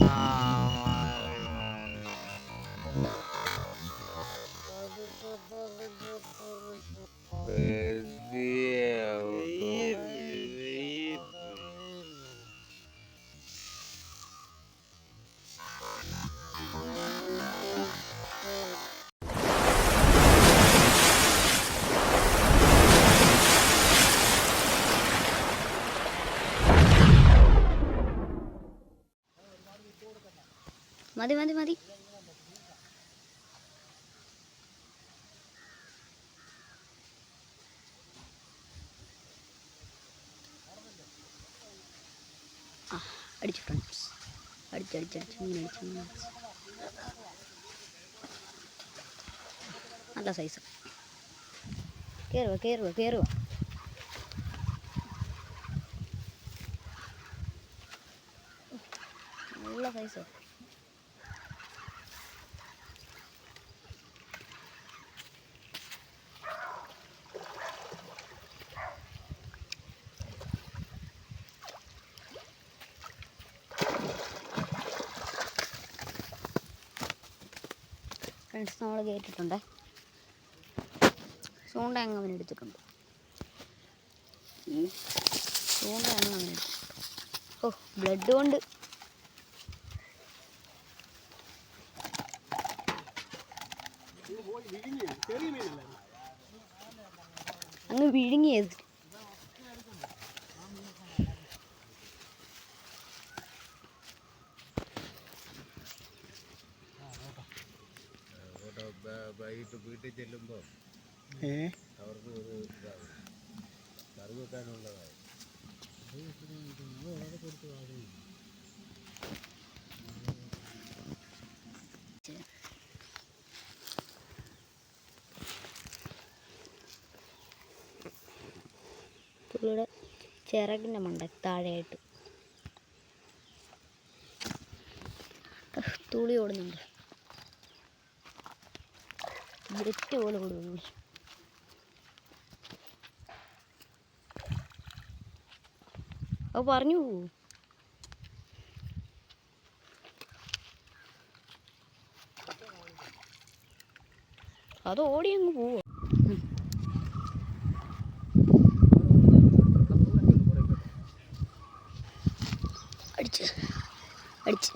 ah മതി മതി മതി. ആ അടിച്ചു ഫ്രണ്ട്സ് അടിച്ചടിച്ചടിച്ച് ഇങ്ങനെ അടിച്ച് അടിച്ച്. നല്ല സൈസ് കയറുക കയറുക കയറുക നല്ല സൈസ് ഫ്രണ്ട്സ് നമ്മൾ കയറ്റിട്ടുണ്ട് ചൂണ്ട അങ്ങ് അവൻ എടുത്തിട്ടുണ്ട്. ചൂണ്ട അങ്ങ് അവൻ ഓ ബ്ലഡ് കൊണ്ട്. അങ്ങ് വിഴുങ്ങിയത് വൈകിട്ട് വീട്ടിൽ ചെല്ലുമ്പോൾ അവർക്ക് ഒരു ഇതാവും. കറി വെക്കാനുള്ളതായി പുള്ളിയുടെ ചിറകിന്റെ മണ്ട താഴെയായിട്ട്. തുളി ഓടുന്നുണ്ട്. ഇരറ്റ് പോലെ കൊടുക്കുന്നു അത് പറഞ്ഞു അത് ഓടി പോവോ അടിച്ച് അടിച്ച്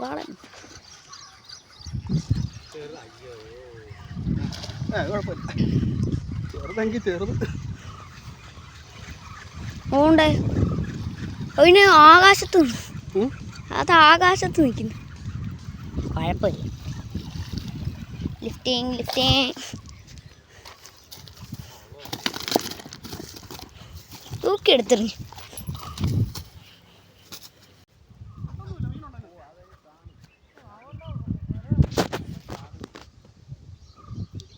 വാളൻ ഏ കുഴപ്പമില്ല ചെറുതെങ്കിൽ ചെറുത്. ഓണ്ടേ അതിന് ആകാശത്ത് അത് ആകാശത്ത് നിൽക്കുന്നു കുഴപ്പമില്ല. Lifting lifting തൂക്കിയെടുത്തിരുന്നു.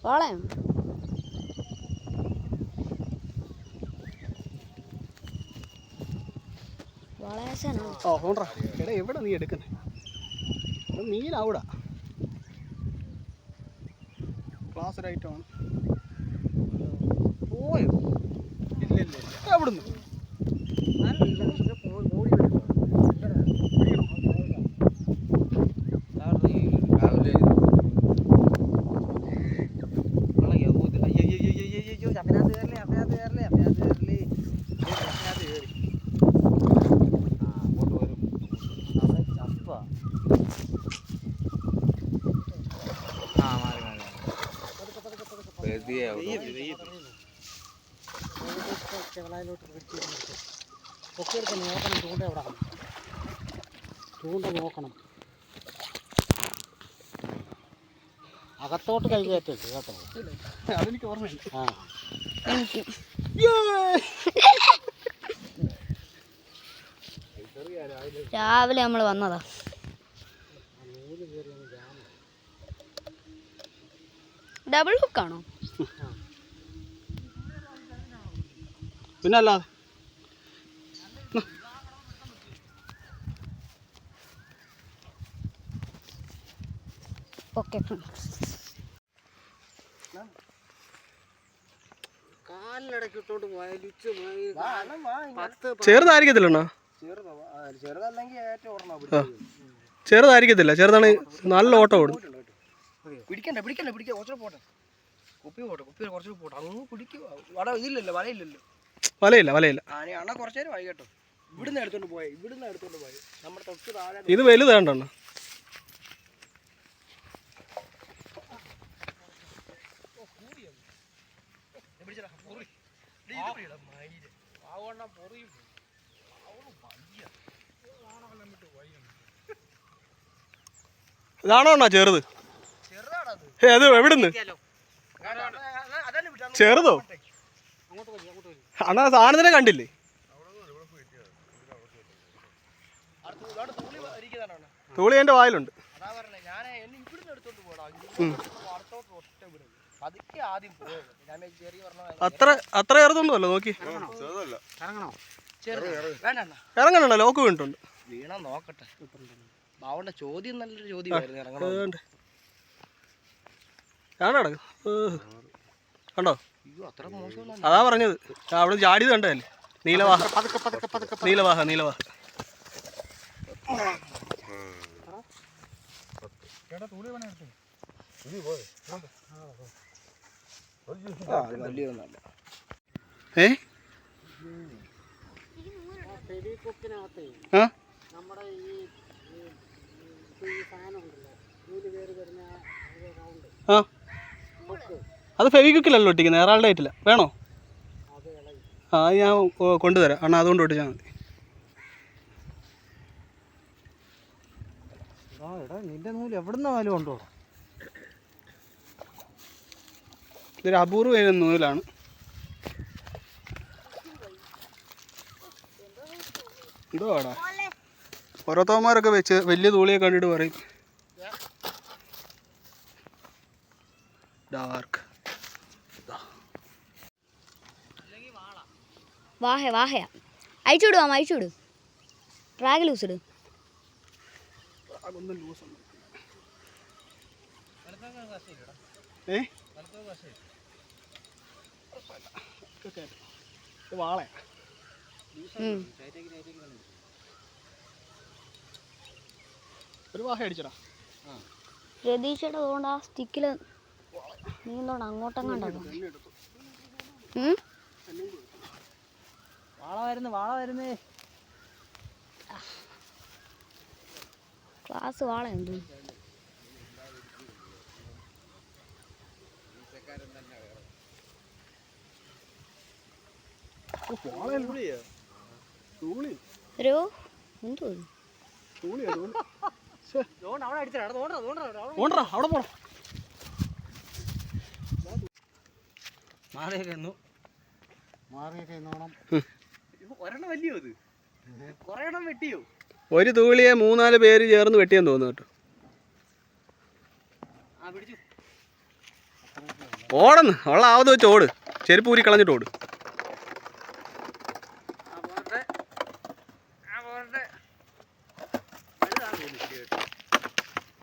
വാളയം ഓ എടാ എവിടെ നീ എടുക്കുന്നത് അവിടെ ക്ലാസ് ഒരു പോയോ? ഇല്ല ഇല്ല ഇല്ല. എവിടുന്ന്? പ്രതിയെ പൊക്കിയെടുത്ത് നോക്കണം ചൂണ്ട എവിടെ ചൂണ്ട നോക്കണം. അകത്തോട്ട് കൈ കയറ്റരുത് കേട്ടോ. അതെനിക്ക് ഓർമ്മയുണ്ട് ആ. എനിക്ക് രാവിലെ നമ്മൾ വന്നതാ. ഡബിൾ ഹുക്കാണോ പിന്നെ അല്ലാതെ ഓക്കെ ചെറുതായിരിക്കത്തില്ല ചെറുതായിരിക്കത്തില്ല ചെറുതാണ് നല്ല ഓട്ടം ഓടും. പിടിക്കണ്ട പിടിക്കണ്ട പിടിക്കാൻ കുറച്ചുകൂടെ പോട്ടെ. കുപ്പി പോട്ടെ കുപ്പി കുറച്ച് പോട്ടെ. അങ്ങ് കുടിക്കുക വട ഇതില്ലല്ലോ വലയില്ലല്ലോ. വലയില്ല വലയില്ല. അണ്ണ കുറച്ചു നേരം വൈകി കേട്ടോ ഇവിടുന്ന് എടുത്തോണ്ട് പോയെ ഇവിടുന്ന് എടുത്തോണ്ട് പോയെ. നമ്മുടെ തൊട്ട് താഴെ ഇത് വലുതാണ്ടോ. ഇതാണോ അണ്ണാ ചെറുത്? അത് എവിടുന്ന്? ചെറുതോ? അണാ അങ്ങോട്ട് പോയി അങ്ങോട്ട് പോയി അണ്ണാ സാധനത്തിനെ കണ്ടില്ലേ. തൂളി എന്റെ വായിലുണ്ട്. അതാ പറഞ്ഞേ ഞാൻ ഇവിടുന്ന് എടുത്തോണ്ട് പോടാ. അടുത്തോട്ട് ഒറ്റ വിടും. പതുക്കെ ആദ്യം പോയത് ഞാൻ വിചാരിച്ചു ചെറിയ അത്ര അത്ര ചെറുതൊന്നും അല്ല നോക്കി ഇറങ്ങണല്ലോ ലോക്ക് വീണിട്ടുണ്ട്. വീണ നോക്കട്ടെ. ചോദ്യം നല്ലൊരു ചോദ്യമായിരുന്നു ഇറങ്ങണോ ഏഹ്. കണ്ടോ? അതാ പറഞ്ഞത്. അവിടെ ചാടിയത് കണ്ടതല്ലേ നീലവാഹ. നീലവാഹ നീലവാഹ. ഏ? ആ? നമ്മുടെ ഈ ഈ സാധനം ഉണ്ടല്ലോ. നൂൽ കയറി വരുന്ന റൗണ്ട് ആ. അത് ഫെവിക്വിക്കിലല്ലോ ഒട്ടിക്കുന്നത് ഏറാളുടെ ആയിട്ടില്ല. വേണോ? ആ ഞാൻ കൊണ്ടുതരാം. അണ്ണാ അതുകൊണ്ട് ഒട്ടിച്ചാൽ മതി. നിന്റെ നൂൽ ഉണ്ടോ ഇതൊരു അപൂർവ നൂലാണ്. എന്തോ ആടാ. ഓരോരുത്തന്മാരൊക്കെ വെച്ച് വലിയ തൂളിയെ കണ്ടിട്ട് പറയും. വാഹ വാഹയാ അയച്ചു വിടുവാ അയച്ചു വിട് ട്രാഗ് ലൂസ് ഇടു രതീഷയുടെ അതുകൊണ്ട് ആ. സ്റ്റിക്കിൽ നീന്തോണ്ട് അങ്ങോട്ടെങ്ങാണ്ടോ വാള വരുന്നു വാള വരുന്നു. ക്ലാസ് വാളയുണ്ട് ഒരു എന്തോ അവിടെ പോണം. മാറിയൊക്കെ മാറിയൊക്കെ നോണം ഒരെണ്ണം വലിയോ ഇത്? കൊറേ എണ്ണം വെട്ടിയോ? ഒരു തൂളിയെ മൂന്നാൽ പേര് ചേർന്ന് വെട്ടിയെന്ന് തോന്നുന്നു കേട്ടോ. ഓടന്ന് ഉള്ള ആവത് വെച്ച് ഓട്. ചെരുപ്പ് ഊരി കളഞ്ഞിട്ട് ഓട്.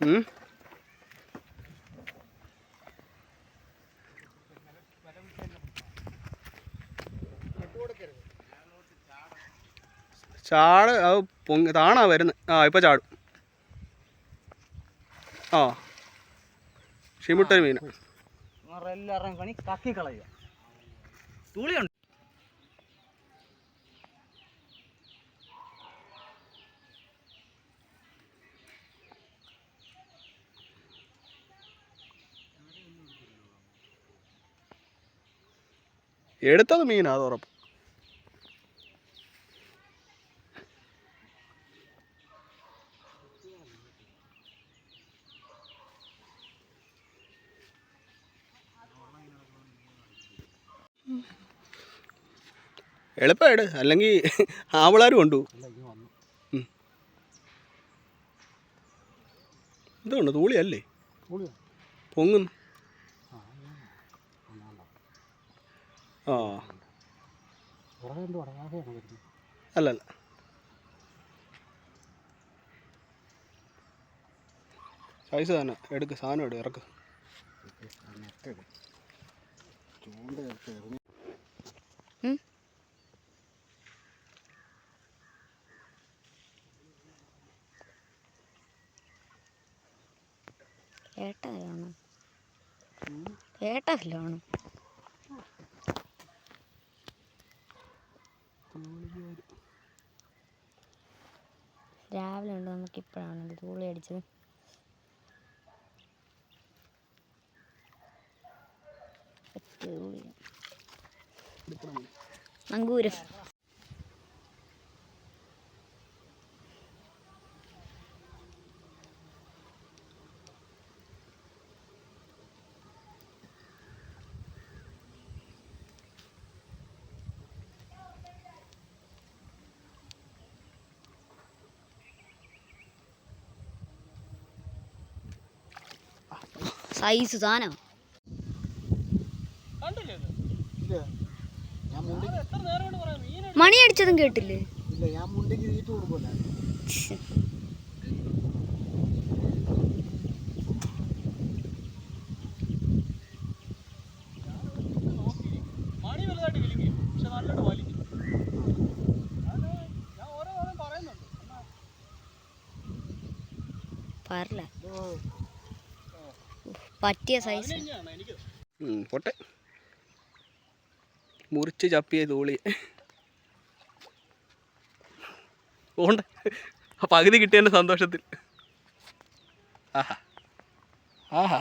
ഉം. ചാട് അത് പൊങ്ങി താണാ വരുന്നത് ആ ഇപ്പം ചാടും. ആ. ഷിമുട്ടൊരു തുളിയുണ്ട് എടുത്തത് മീനാ അത് ഉറപ്പ്. എളുപ്പമായിട്ട് അല്ലെങ്കിൽ ആവളാരും കൊണ്ടുപോകും ഉം. ഇതുണ്ട് തൂളിയല്ലേ? പൊങ്ങുന്നു. ആ അല്ലല്ല. സൈസ് തന്നെ. എടുക്ക്. സാധനം എടുക്ക്. ഇറക്ക്. വേട്ടല്ലോ രാവിലെ ഉണ്ട് നമുക്ക് ഇപ്പോഴാണ് തൂളി അടിച്ചത്. ഒറ്റ തൂളി. നങ്കൂരം സൈസ് സാധനം കണ്ടില്ലേ ഇത്? ഇല്ല ഞാൻ മുണ്ടി അത് എത്ര നേരം കൊണ്ട് പറയാം? സാധനം മണി അടിച്ചതും കേട്ടില്ലേ? പറല പറ്റിയ സൈസ് പൊട്ടെ. മുറിച്ച് ചപ്പിയ തോളി പോണ്ട പകുതി കിട്ടിയതിന്റെ സന്തോഷത്തിൽ. ആഹാ. ആഹാ.